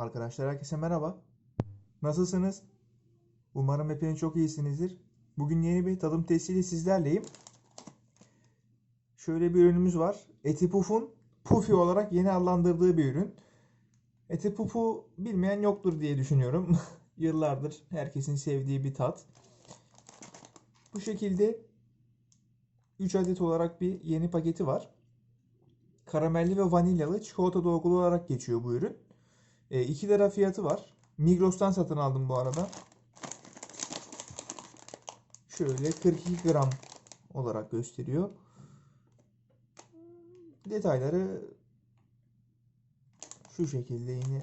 Arkadaşlar herkese merhaba. Nasılsınız? Umarım hepiniz çok iyisinizdir. Bugün yeni bir tadım testiyle sizlerleyim. Şöyle bir ürünümüz var. Eti Puf'un Pufi olarak yeni adlandırdığı bir ürün. Eti Puf'u bilmeyen yoktur diye düşünüyorum. Yıllardır herkesin sevdiği bir tat. Bu şekilde 3 adet olarak bir yeni paketi var. Karamelli ve vanilyalı çikolata dolgulu olarak geçiyor bu ürün. E, 2 lira fiyatı var. Migros'tan satın aldım bu arada. Şöyle 42 gram olarak gösteriyor. Detayları şu şekilde yine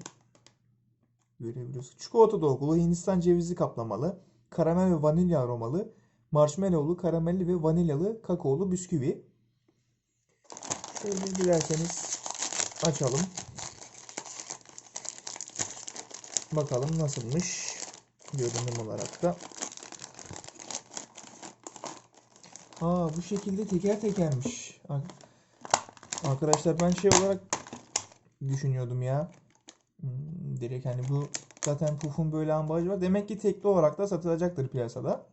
görebiliyorsunuz. Çikolata dolgulu, Hindistan cevizi kaplamalı, karamel ve vanilya aromalı, marshmallowlu, karamelli ve vanilyalı kakaolu bisküvi. Şöyle dilerseniz açalım. Bakalım nasılmış görünüm olarak da. Aa bu şekilde teker tekermiş. Arkadaşlar ben şey olarak düşünüyordum ya. Hmm, direkt hani bu zaten Puff'un böyle ambalajı var. Demek ki tekli olarak da satılacaktır piyasada.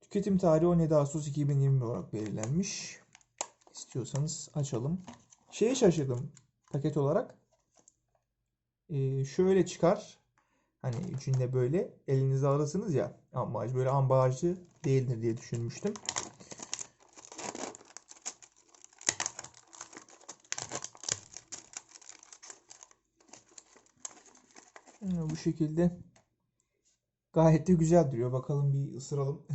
Tüketim tarihi 17 Ağustos 2020 olarak belirlenmiş. İstiyorsanız açalım. Şeye şaşırdım paket olarak. Ee, şöyle çıkar. Hani içinde böyle elinize alırsınız ya. Ambalaj böyle ambalajlı değildir diye düşünmüştüm. Hmm, Bu şekilde gayet de güzel duruyor. Bakalım bir ısıralım.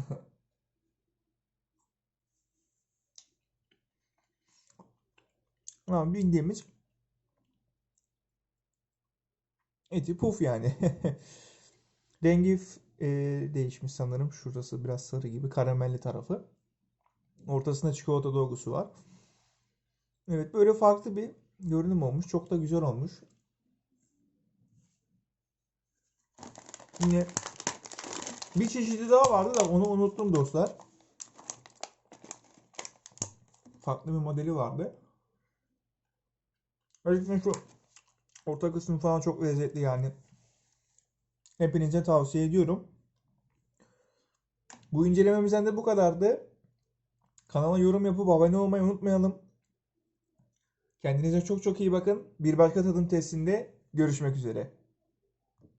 Ama bildiğimiz eti puf yani. Rengi e, değişmiş sanırım. Şurası biraz sarı gibi karamelli tarafı. Ortasında çikolata dolgusu var. Evet böyle farklı bir görünüm olmuş. Çok da güzel olmuş. Yine bir çeşidi daha vardı da onu unuttum dostlar. Farklı bir modeli vardı. Özellikle şu orta kısmı falan çok lezzetli yani. Hepinize tavsiye ediyorum. Bu incelememizden de bu kadardı. Kanala yorum yapıp abone olmayı unutmayalım. Kendinize çok çok iyi bakın. Bir başka tadım testinde görüşmek üzere.